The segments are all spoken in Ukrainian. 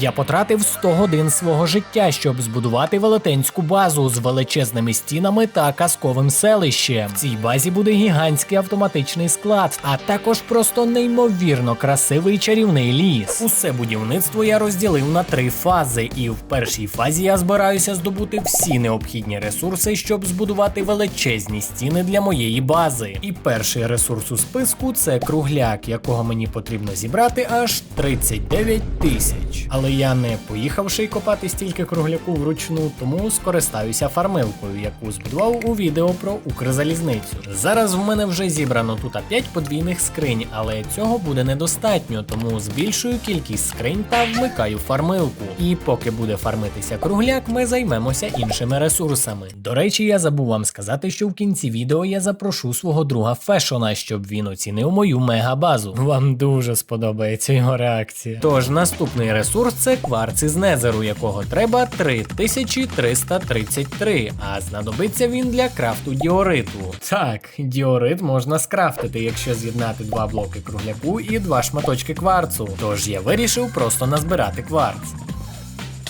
Я потратив 100 годин свого життя, щоб збудувати велетенську базу з величезними стінами та казковим селищем. В цій базі буде гігантський автоматичний склад, а також просто неймовірно красивий чарівний ліс. Усе будівництво я розділив на три фази, і в першій фазі я збираюся здобути всі необхідні ресурси, щоб збудувати величезні стіни для моєї бази. І перший ресурс у списку це кругляк, якого мені потрібно зібрати аж 39 тисяч. Але я не поїхавши копати стільки кругляку вручну, тому скористаюся фармилкою, яку збудував у відео про Укрзалізницю. Зараз в мене вже зібрано тут 5 подвійних скринь, але цього буде недостатньо, тому збільшую кількість скринь та вмикаю фармилку. І поки буде фармитися кругляк, ми займемося іншими ресурсами. До речі, я забув вам сказати, що в кінці відео я запрошу свого друга Фешона, щоб він оцінив мою мегабазу. Вам дуже сподобається його реакція. Тож наступний ресурс це кварц із незеру, якого треба 3333, а знадобиться він для крафту діориту. Так, діорит можна скрафтити, якщо з'єднати два блоки кругляку і два шматочки кварцу. Тож я вирішив просто назбирати кварц.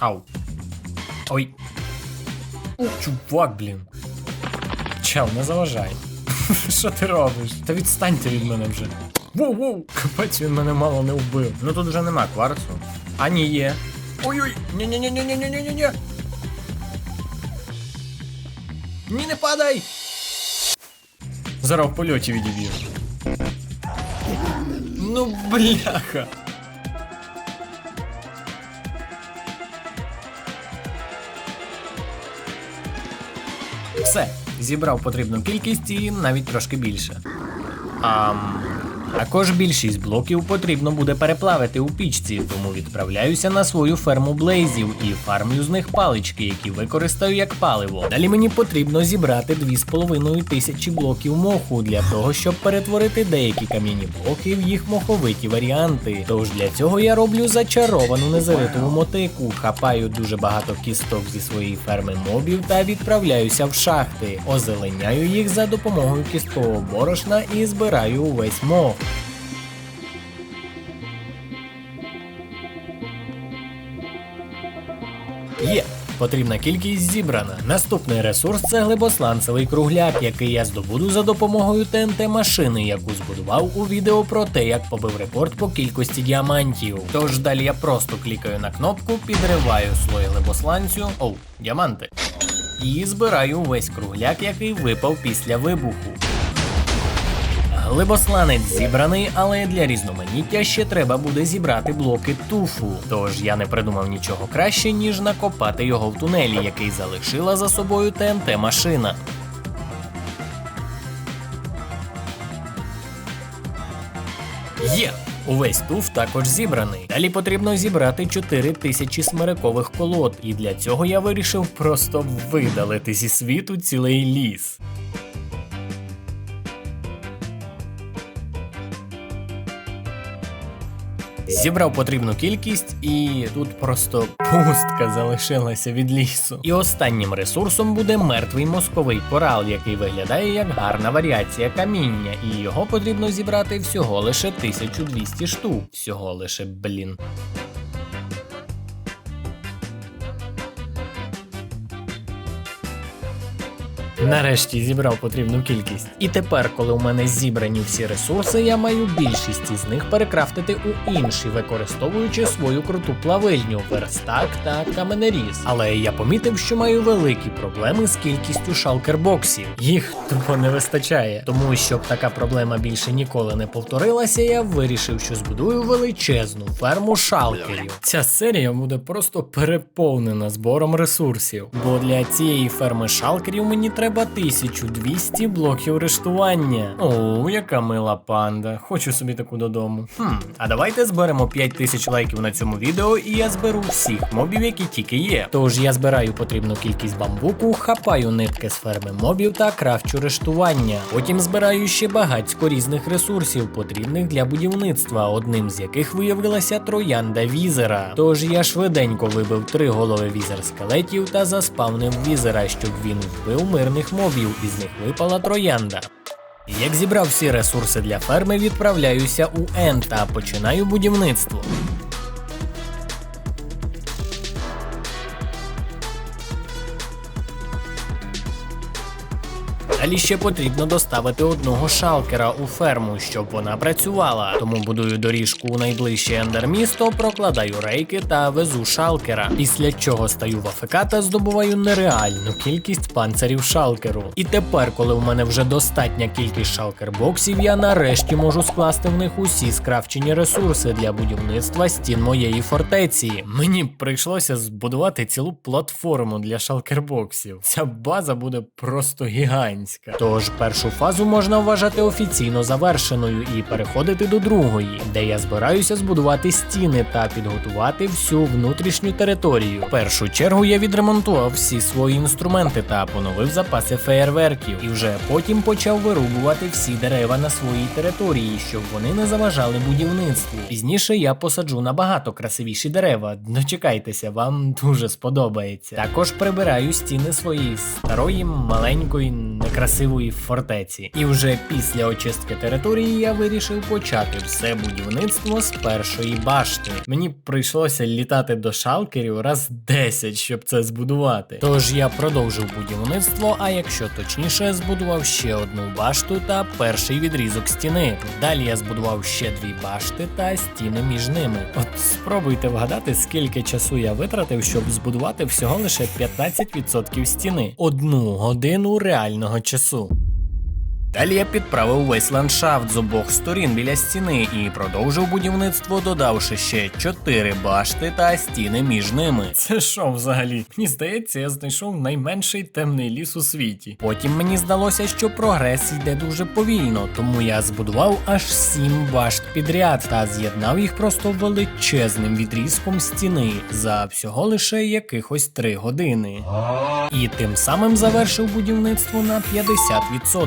Ау. Ой. Ух, чувак, блін. Чел, не заважай. Що ти робиш? Та відстаньте від мене вже. Воу-воу! Капець він мене мало не вбив. Ну тут вже нема кварцу. А ні є. Ой-ой! Ні-ні-ні-ні-ні-ні-ні-ні! Ні, не падай! Зараз в польоті відіб'ю. Ну, бляха. Все, зібрав потрібну кількість і навіть трошки більше. Ам... Також більшість блоків потрібно буде переплавити у пічці, тому відправляюся на свою ферму блейзів і фармлю з них палички, які використаю як паливо. Далі мені потрібно зібрати 2,5 тисячі блоків моху для того, щоб перетворити деякі кам'яні блоки в їх моховиті варіанти. Тож для цього я роблю зачаровану незаритову мотику, хапаю дуже багато кісток зі своєї ферми мобів та відправляюся в шахти, озеленяю їх за допомогою кісткового борошна і збираю увесь мох. Є. Потрібна кількість зібрана. Наступний ресурс це глибосланцевий кругляк, який я здобуду за допомогою ТНТ машини, яку збудував у відео про те, як побив рекорд по кількості діамантів. Тож далі я просто клікаю на кнопку, підриваю слой глибосланцю, оу, діаманти, і збираю весь кругляк, який випав після вибуху. Глибосланець зібраний, але для різноманіття ще треба буде зібрати блоки туфу. Тож я не придумав нічого краще, ніж накопати його в тунелі, який залишила за собою ТНТ машина. Є! Увесь туф також зібраний. Далі потрібно зібрати 4 тисячі смирикових колод, і для цього я вирішив просто видалити зі світу цілий ліс. Зібрав потрібну кількість, і тут просто пустка залишилася від лісу. І останнім ресурсом буде мертвий мозковий корал, який виглядає як гарна варіація каміння, і його потрібно зібрати всього лише 1200 штук. Всього лише, блін. Нарешті зібрав потрібну кількість. І тепер, коли у мене зібрані всі ресурси, я маю більшість із них перекрафтити у інші, використовуючи свою круту плавильню, верстак та каменеріз. Але я помітив, що маю великі проблеми з кількістю шалкербоксів. Їх тупо не вистачає. Тому щоб така проблема більше ніколи не повторилася, я вирішив, що збудую величезну ферму шалкерів. Ця серія буде просто переповнена збором ресурсів. Бо для цієї ферми шалкерів мені треба 1200 блоків рештування. О, яка мила панда. Хочу собі таку додому. Хм, а давайте зберемо 5000 лайків на цьому відео, і я зберу всіх мобів, які тільки є. Тож я збираю потрібну кількість бамбуку, хапаю нитки з ферми мобів та крафчу рештування. Потім збираю ще багатько різних ресурсів, потрібних для будівництва, одним з яких виявилася троянда візера. Тож я швиденько вибив три голови візер скелетів та заспавнив візера, щоб він вбив мирних мобів, із них випала троянда. Як зібрав всі ресурси для ферми, відправляюся у Ен та починаю будівництво. Далі ще потрібно доставити одного шалкера у ферму, щоб вона працювала. Тому будую доріжку у найближче ендермісто, прокладаю рейки та везу шалкера. Після чого стаю в АФК та здобуваю нереальну кількість панцирів шалкеру. І тепер, коли у мене вже достатня кількість шалкер-боксів, я нарешті можу скласти в них усі скрафчені ресурси для будівництва стін моєї фортеці. Мені прийшлося збудувати цілу платформу для шалкербоксів. Ця база буде просто гігантська. Тож першу фазу можна вважати офіційно завершеною і переходити до другої, де я збираюся збудувати стіни та підготувати всю внутрішню територію. В першу чергу я відремонтував всі свої інструменти та поновив запаси феєрверків, і вже потім почав вирубувати всі дерева на своїй території, щоб вони не заважали будівництву. Пізніше я посаджу набагато красивіші дерева. Дочекайтеся, вам дуже сподобається. Також прибираю стіни своєї старої, маленької, некрасивої фортеці. І вже після очистки території я вирішив почати все будівництво з першої башти. Мені прийшлося літати до шалкерів раз 10, щоб це збудувати. Тож я продовжив будівництво, а якщо точніше, збудував ще одну башту та перший відрізок стіни. Далі я збудував ще дві башти та стіни між ними. От спробуйте вгадати, скільки часу я витратив, щоб збудувати всього лише 15% стіни. Одну годину реального часу. Далі я підправив весь ландшафт з обох сторін біля стіни і продовжив будівництво, додавши ще 4 башти та стіни між ними. Це що взагалі? Мені здається, я знайшов найменший темний ліс у світі. Потім мені здалося, що прогрес йде дуже повільно, тому я збудував аж 7 башт підряд та з'єднав їх просто величезним відрізком стіни за всього лише якихось 3 години. І тим самим завершив будівництво на 50%.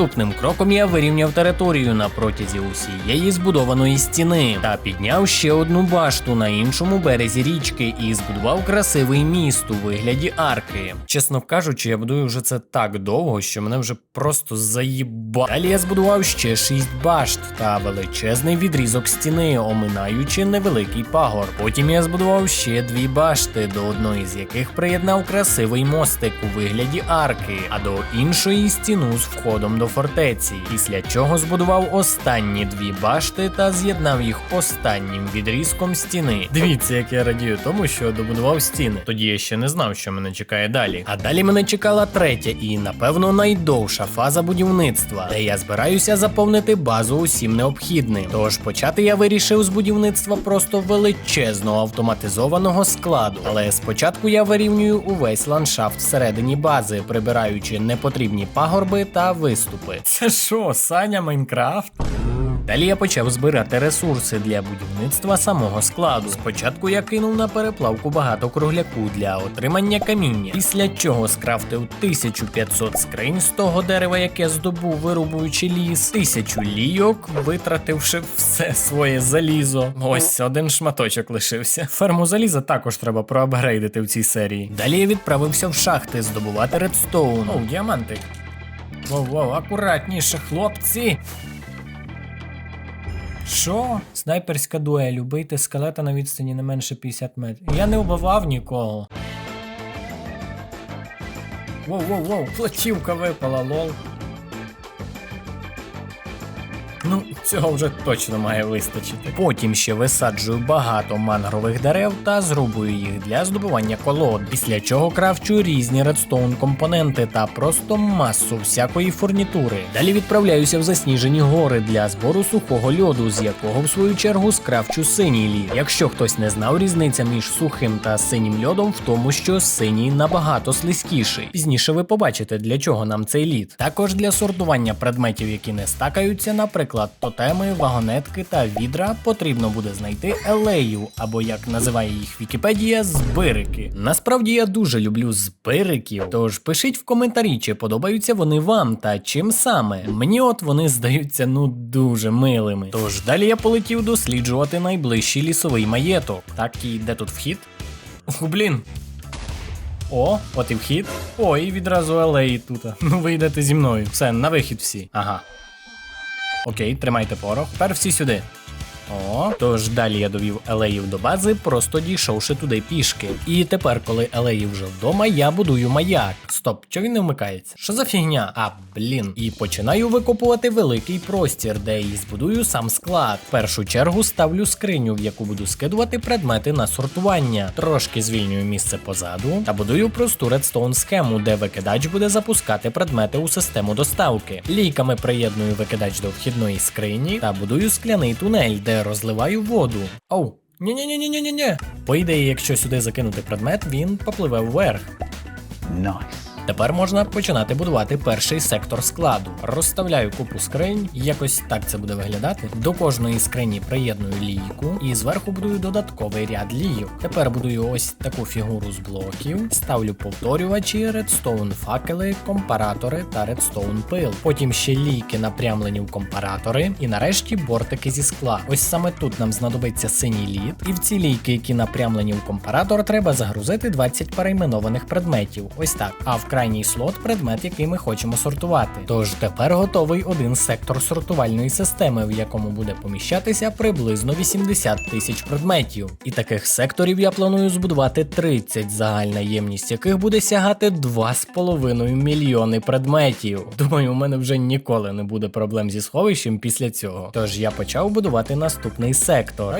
Наступним кроком я вирівняв територію на протязі усієї збудованої стіни та підняв ще одну башту на іншому березі річки і збудував красивий міст у вигляді арки. Чесно кажучи, я будую вже це так довго, що мене вже просто заїба. Далі я збудував ще 6 башт та величезний відрізок стіни, оминаючи невеликий пагор. Потім я збудував ще дві башти, до одної з яких приєднав красивий мостик у вигляді арки, а до іншої стіну з входом до фортеці. Після чого збудував останні дві башти та з'єднав їх останнім відрізком стіни. Дивіться, як я радію тому, що добудував стіни. Тоді я ще не знав, що мене чекає далі. А далі мене чекала третя і, напевно, найдовша фаза будівництва, де я збираюся заповнити базу усім необхідним. Тож почати я вирішив з будівництва просто величезного автоматизованого складу. Але спочатку я вирівнюю увесь ландшафт всередині бази, прибираючи непотрібні пагорби та виступи. Це що, Саня Майнкрафт? Далі я почав збирати ресурси для будівництва самого складу. Спочатку я кинув на переплавку багато кругляку для отримання каміння, після чого скрафтив 1500 скринь з того дерева, яке здобув, вирубуючи ліс, тисячу лійок, витративши все своє залізо. Ось один шматочок лишився. Ферму заліза також треба проапгрейдити в цій серії. Далі я відправився в шахти здобувати редстоун. О, діамантик. Воу-воу, акуратніше, хлопці. Що? Снайперська дуель. Убийте скелета на відстані не менше 50 метрів. Я не вбивав нікого. Воу-воу-воу, платівка випала, лол. Ну, цього вже точно має вистачити. Потім ще висаджую багато мангрових дерев та зрубую їх для здобування колод, після чого крафчу різні редстоун компоненти та просто масу всякої фурнітури. Далі відправляюся в засніжені гори для збору сухого льоду, з якого в свою чергу скрафчу синій лід. Якщо хтось не знав, різниця між сухим та синім льодом в тому, що синій набагато слизькіший. Пізніше ви побачите, для чого нам цей лід. Також для сортування предметів, які не стакаються, наприклад, тотеми, вагонетки та відра, потрібно буде знайти елею, або як називає їх Вікіпедія, збирики. Насправді я дуже люблю збириків, тож пишіть в коментарі, чи подобаються вони вам та чим саме. Мені от вони здаються ну дуже милими. Тож далі я полетів досліджувати найближчий лісовий маєток. Так і де тут вхід? О, блін. О, от і вхід. І відразу алеї тут. Ну ви йдете зі мною. Все, на вихід всі. Ага. Окей, тримайте порох. Тепер всі сюди. О, тож далі я довів елеїв до бази, просто дійшовши туди пішки. І тепер, коли елеї вже вдома, я будую маяк. Стоп, чого він не вмикається? Що за фігня? А, блін. І починаю викопувати великий простір, де і збудую сам склад. В першу чергу ставлю скриню, в яку буду скидувати предмети на сортування. Трошки звільнюю місце позаду та будую просту редстоун схему, де викидач буде запускати предмети у систему доставки. Лійками приєдную викидач до вхідної скрині та будую скляний тунель, де розливаю воду. Оу. Ні-ні-ні-ні-ні-ні. По ідеї, якщо сюди закинути предмет, він попливе вверх. Nice. Тепер можна починати будувати перший сектор складу. Розставляю купу скринь, якось так це буде виглядати. До кожної скрині приєдную лійку і зверху будую додатковий ряд лійок. Тепер будую ось таку фігуру з блоків, ставлю повторювачі, редстоун факели, компаратори та редстоун пил. Потім ще лійки напрямлені в компаратори, і нарешті бортики зі скла. Ось саме тут нам знадобиться синій лід, і в ці лійки, які напрямлені в компаратор, треба загрузити 20 перейменованих предметів. Ось так. А в крайній слот предмет, який ми хочемо сортувати. Тож тепер готовий один сектор сортувальної системи, в якому буде поміщатися приблизно 80 тисяч предметів. І таких секторів я планую збудувати 30, загальна ємність яких буде сягати 2,5 мільйони предметів. Думаю, у мене вже ніколи не буде проблем зі сховищем після цього. Тож я почав будувати наступний сектор.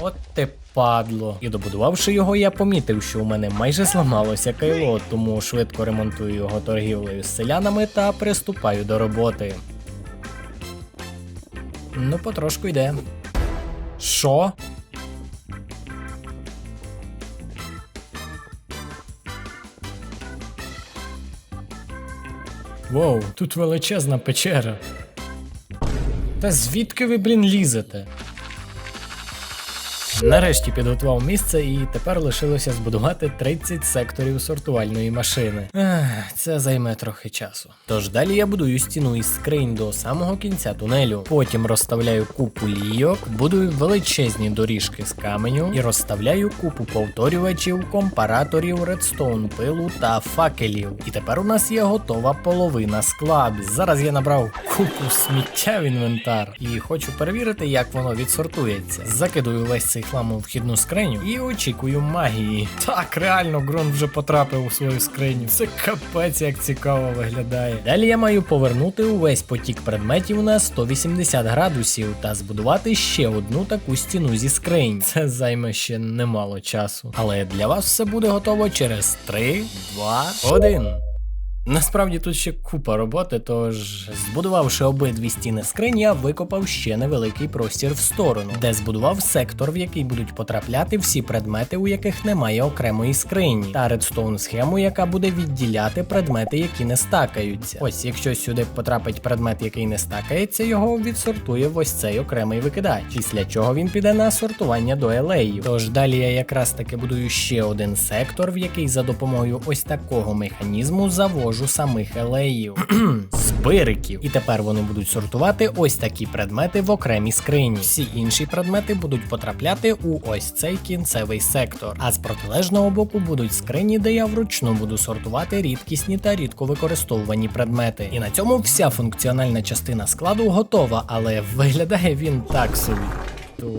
От ти падло. І добудувавши його, я помітив, що у мене майже зламалося кайло, тому швидко ремонтую його торгівлею з селянами та приступаю до роботи. Ну, потрошку йде. Що? Воу, тут величезна печера. Та звідки ви, блін, лізете? Нарешті підготував місце і тепер лишилося збудувати 30 секторів сортувальної машини. Це займе трохи часу. Тож далі я будую стіну із скринь до самого кінця тунелю. Потім розставляю купу лійок, будую величезні доріжки з каменю і розставляю купу повторювачів, компараторів, редстоун пилу та факелів. І тепер у нас є готова половина складу. Зараз я набрав купу сміття в інвентар і хочу перевірити, як воно відсортується. Закидую весь цей хлам у вхідну скриню і очікую магії. Так, реально, ґрунт вже потрапив у свою скриню. Це капець, як цікаво виглядає. Далі я маю повернути увесь потік предметів на 180 градусів та збудувати ще одну таку стіну зі скринь. Це займе ще немало часу. Але для вас все буде готово через 3, 2, 1. Насправді тут ще купа роботи, тож збудувавши обидві стіни скринь, я викопав ще невеликий простір в сторону, де збудував сектор, в який будуть потрапляти всі предмети, у яких немає окремої скрині, та редстоун схему, яка буде відділяти предмети, які не стакаються. Ось, якщо сюди потрапить предмет, який не стакається, його відсортує в ось цей окремий викидач, після чого він піде на сортування до елеїв. Тож далі я якраз таки будую ще один сектор, в який за допомогою ось такого механізму завожу самих елеїв з бириків. І тепер вони будуть сортувати ось такі предмети в окремій скрині. Всі інші предмети будуть потрапляти у ось цей кінцевий сектор. А з протилежного боку будуть скрині, де я вручну буду сортувати рідкісні та рідко використовувані предмети. І на цьому вся функціональна частина складу готова, але виглядає він так собі. Тож...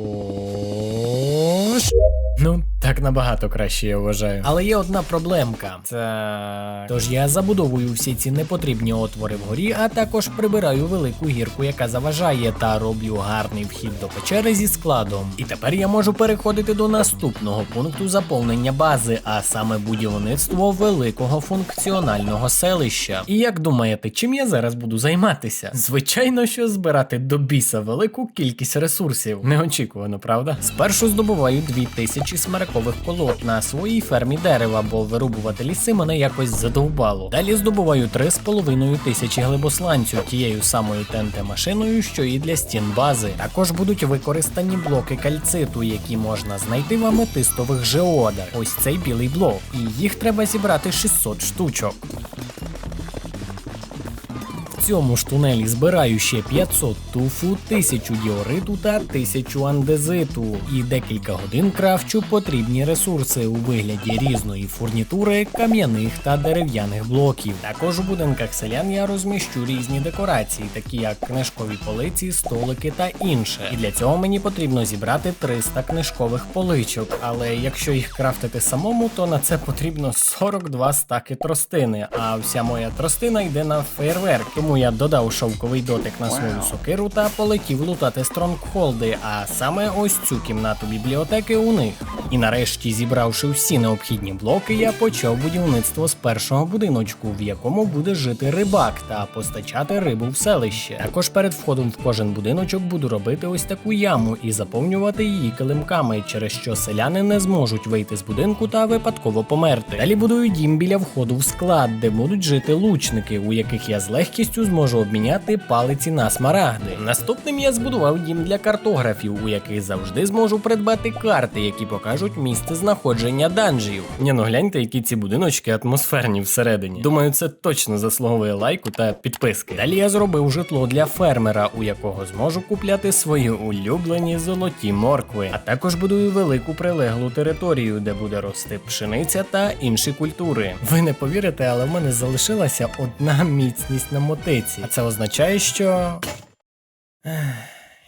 Ну, так набагато краще, я вважаю. Але є одна проблемка. Так. Тож я забудовую всі ці непотрібні отвори вгорі, а також прибираю велику гірку, яка заважає, та роблю гарний вхід до печери зі складом. І тепер я можу переходити до наступного пункту заповнення бази, а саме будівництво великого функціонального селища. І як думаєте, чим я зараз буду займатися? Звичайно, що збирати до біса велику кількість ресурсів. Неочікувано, правда? Спершу здобуваю 2000 смеркових колод на своїй фермі дерева, бо вирубувати ліси мене якось задовбало. Далі здобуваю 3,5 тисячі глибосланцю тією самою ТНТ-машиною, що і для стін бази. Також будуть використані блоки кальциту, які можна знайти в аметистових жеодах. Ось цей білий блок. І їх треба зібрати 600 штучок. Цьому ж тунелі збираю ще 500 туфу, 1000 діориту та 1000 андезиту. І декілька годин крафчу потрібні ресурси у вигляді різної фурнітури, кам'яних та дерев'яних блоків. Також у будинках селян я розміщу різні декорації, такі як книжкові полиці, столики та інше. І для цього мені потрібно зібрати 300 книжкових поличок. Але якщо їх крафтити самому, то на це потрібно 42 стаки тростини. А вся моя тростина йде на фейерверк. Тому я додав шовковий дотик на свою сокиру та полетів лутати стронгхолди, а саме ось цю кімнату бібліотеки у них. І нарешті, зібравши всі необхідні блоки, я почав будівництво з першого будиночку, в якому буде жити рибак та постачати рибу в селище. Також перед входом в кожен будиночок буду робити ось таку яму і заповнювати її килимками, через що селяни не зможуть вийти з будинку та випадково померти. Далі будую дім біля входу в склад, де будуть жити лучники, у яких я з легкістю зможу обміняти палиці на смарагди. Наступним я збудував дім для картографів, у яких завжди зможу придбати карти, які покажуть місце знаходження данжів. Ні, ну гляньте, які ці будиночки атмосферні всередині. Думаю, це точно заслуговує лайку та підписки. Далі я зробив житло для фермера, у якого зможу купляти свої улюблені золоті моркви. А також будую велику прилеглу територію, де буде рости пшениця та інші культури. Ви не повірите, але в мене залишилася одна міцність на мотиці. А це означає, що.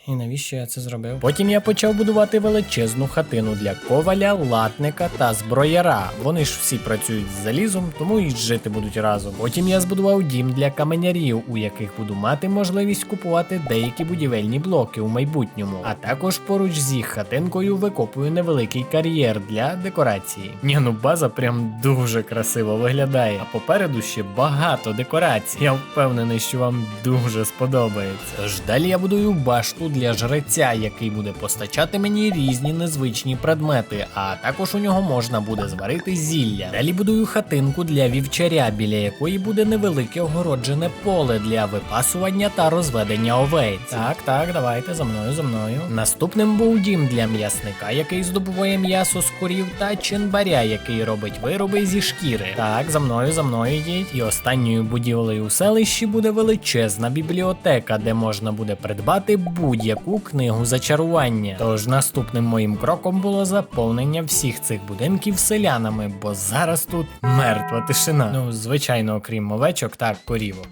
І навіщо я це зробив? Потім я почав будувати величезну хатину для коваля, латника та зброяра. Вони ж всі працюють з залізом, тому і жити будуть разом. Потім я збудував дім для каменярів, у яких буду мати можливість купувати деякі будівельні блоки у майбутньому. А також поруч з їх хатинкою викопую невеликий кар'єр для декорації. Ні, ну база прям дуже красиво виглядає. А попереду ще багато декорацій. Я впевнений, що вам дуже сподобається. Тож далі я будую башту для жреця, який буде постачати мені різні незвичні предмети, а також у нього можна буде зварити зілля. Далі будую хатинку для вівчаря, біля якої буде невелике огороджене поле для випасування та розведення овець. Так, так, давайте за мною, за мною. Наступним був дім для м'ясника, який здобуває м'ясо з курів, та чинбаря, який робить вироби зі шкіри. Так, за мною, за мною йдіть. І останньою будівлею у селищі буде величезна бібліотека, де можна буде придбати будь-яку книгу зачарування. Тож наступним моїм кроком було заповнення всіх цих будинків селянами, бо зараз тут мертва тишина. Ну, звичайно, окрім овечок та корівок.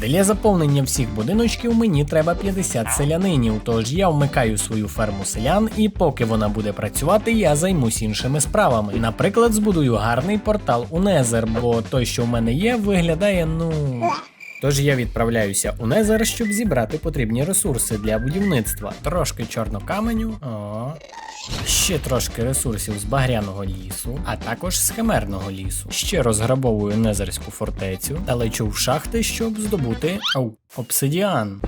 Для заповнення всіх будиночків мені треба 50 селянинів, тож я вмикаю свою ферму селян, і поки вона буде працювати, я займусь іншими справами. Наприклад, збудую гарний портал у Незер, бо той, що в мене є, виглядає, ну. Тож я відправляюся у Незер, щоб зібрати потрібні ресурси для будівництва. Трошки чорнокаменю. О. Ще трошки ресурсів з багряного лісу, а також з химерного лісу. Ще розграбовую незерську фортецю та лечу в шахти, щоб здобути обсидіан.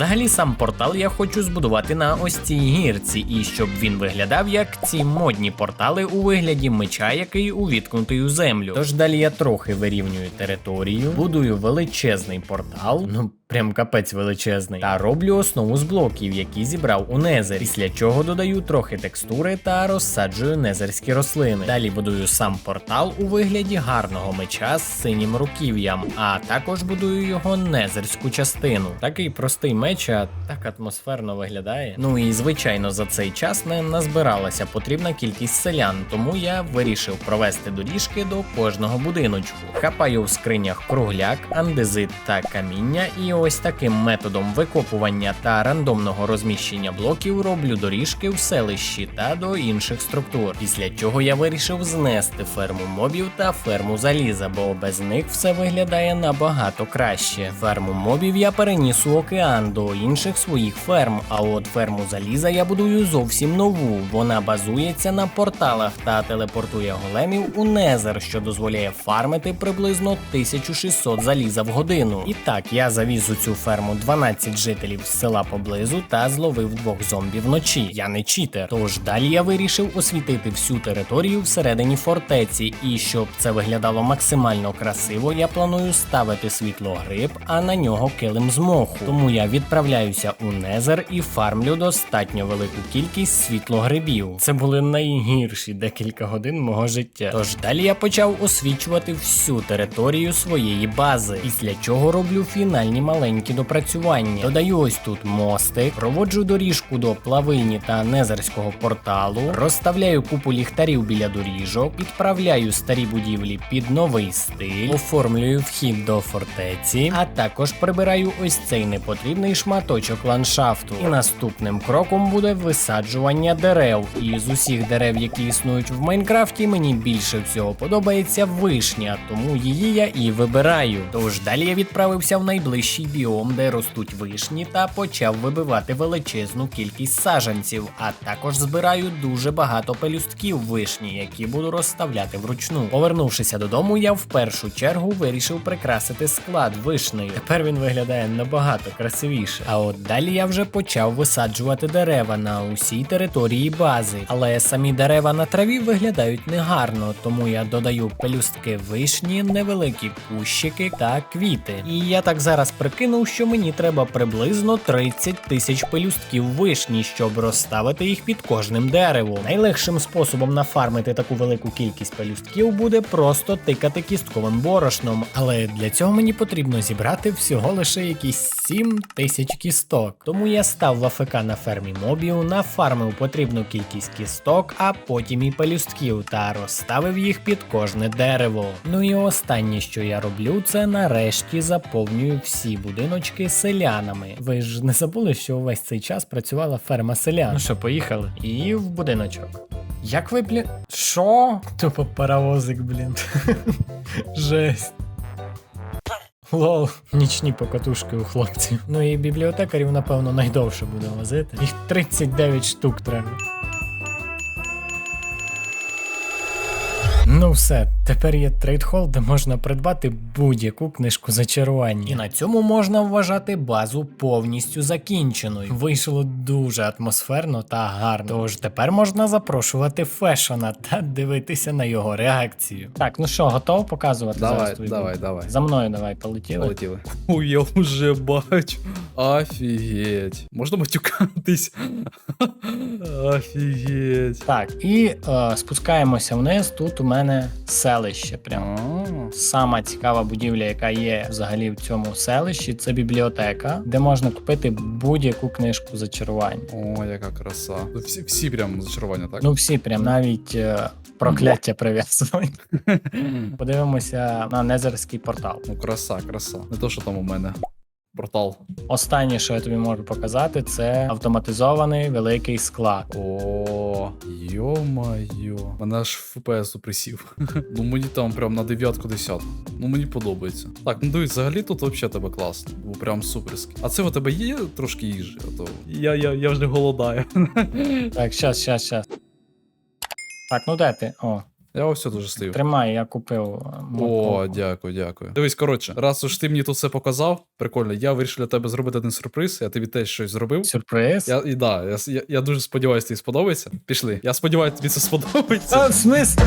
Взагалі сам портал я хочу збудувати на ось цій гірці, і щоб він виглядав як ці модні портали у вигляді меча, який увіткнутий у землю. Тож далі я трохи вирівнюю територію, будую величезний портал, ну прям капець величезний, та роблю основу з блоків, які зібрав у Незер. Після чого додаю трохи текстури та розсаджую незерські рослини. Далі будую сам портал у вигляді гарного меча з синім руків'ям, а також будую його незерську частину. Такий простий меч, а так атмосферно виглядає. Ну і звичайно, за цей час не назбиралася потрібна кількість селян, тому я вирішив провести доріжки до кожного будиночку. Хапаю в скринях кругляк, андезит та каміння, і ось таким методом викопування та рандомного розміщення блоків роблю доріжки в селищі та до інших структур. Після чого я вирішив знести ферму мобів та ферму заліза, бо без них все виглядає набагато краще. Ферму мобів я переніс у океан до інших своїх ферм. А от ферму заліза я будую зовсім нову. Вона базується на порталах та телепортує големів у Незер, що дозволяє фармити приблизно 1600 заліза в годину. І так, я завіз у цю ферму 12 жителів з села поблизу та зловив двох зомбі вночі. Я не читер. Тож далі я вирішив освітити всю територію всередині фортеці, і щоб це виглядало максимально красиво, я планую ставити світлогриб, а на нього килим з моху. Тому я відправляюся у Незер і фармлю достатньо велику кількість світлогрибів. Це були найгірші декілька годин мого життя. Тож далі я почав освічувати всю територію своєї бази, після чого роблю фінальні маленькі допрацювання. Додаю ось тут мостик, проводжу доріжку до плавильні та незерського порталу, розставляю купу ліхтарів біля доріжок, підправляю старі будівлі під новий стиль, оформлюю вхід до фортеці, а також прибираю ось цей непотрібний шматочок ландшафту. І наступним кроком буде висаджування дерев. І з усіх дерев, які існують в Майнкрафті, мені більше всього подобається вишня, тому її я і вибираю. Тож далі я відправився в найближчий біом, де ростуть вишні, та почав вибивати величезну кількість саджанців, а також збираю дуже багато пелюстків вишні, які буду розставляти вручну. Повернувшися додому, я в першу чергу вирішив прикрасити склад вишнею. Тепер він виглядає набагато красивіше. А от далі я вже почав висаджувати дерева на усій території бази. Але самі дерева на траві виглядають негарно, тому я додаю пелюстки вишні, невеликі кущики та квіти. І я так зараз прикинув, що мені треба приблизно 30 тисяч пелюстків вишні, щоб розставити їх під кожним деревом. Найлегшим способом нафармити таку велику кількість пелюстків буде просто тикати кістковим борошном. Але для цього мені потрібно зібрати всього лише якісь 7 тисяч кісток. Тому я став в АФК на фермі мобів, нафармив потрібну кількість кісток, а потім і пелюстків та розставив їх під кожне дерево. Ну і останнє, що я роблю, це нарешті заповнюю всі будиночки селянами. Ви ж не забули, що увесь цей час працювала ферма селян. Ну що, поїхали? І в будиночок. Як ви, блін. Що? Тупо паровозик, блін. Жесть. Лол, нічні покатушки у хлопців. Ну і бібліотекарів, напевно, найдовше буде возити. Їх 39 штук треба. Ну все, тепер є трейдхол, де можна придбати будь-яку книжку зачарування. І на цьому можна вважати базу повністю закінченою. Вийшло дуже атмосферно та гарно. Тож тепер можна запрошувати Фешона та дивитися на його реакцію. Так, ну що, готов показувати Давай, зараз твою давай, давай. За мною давай, полетіли. Полетіли. Ой, я вже бачу. Офігеть. Можна матюкатись? Офігеть. Так, і е, спускаємося вниз. Тут у мене селище. Прямо. Сама цікава будівля, яка є взагалі в цьому селищі, це бібліотека, де можна купити будь-яку книжку зачарувань. О, яка краса. Всі, всі прям зачарування, так? Ну всі прям навіть е, прокляття прив'язують. Подивимося на незерський портал. Ну, краса, краса. Не то, що там у мене. Портал. Останнє, що я тобі можу показати, це автоматизований великий склад. О, йо-майо. Мене аж ФПС присів. ну мені там прям на дев'ятку десятку. Ну мені подобається. Так, ну дивись, взагалі тут взагалі тебе класно. Бо прям суперськи. А це у тебе є трошки їжі, а то. Я, я, я вже голодаю. Так, щас, щас, щас. Так, ну де ти? О, Я ось тут дуже стою. тримай, я купив. е, О, дякую, дякую. Дивись, коротше, раз уж ти мені тут все показав, прикольно, я вирішив для тебе зробити один сюрприз, я тобі теж щось зробив. Сюрприз. Я, і да, я, я, я дуже сподіваюся, тобі сподобається. Пішли. Я сподіваюся, тобі це сподобається. А, в смислі?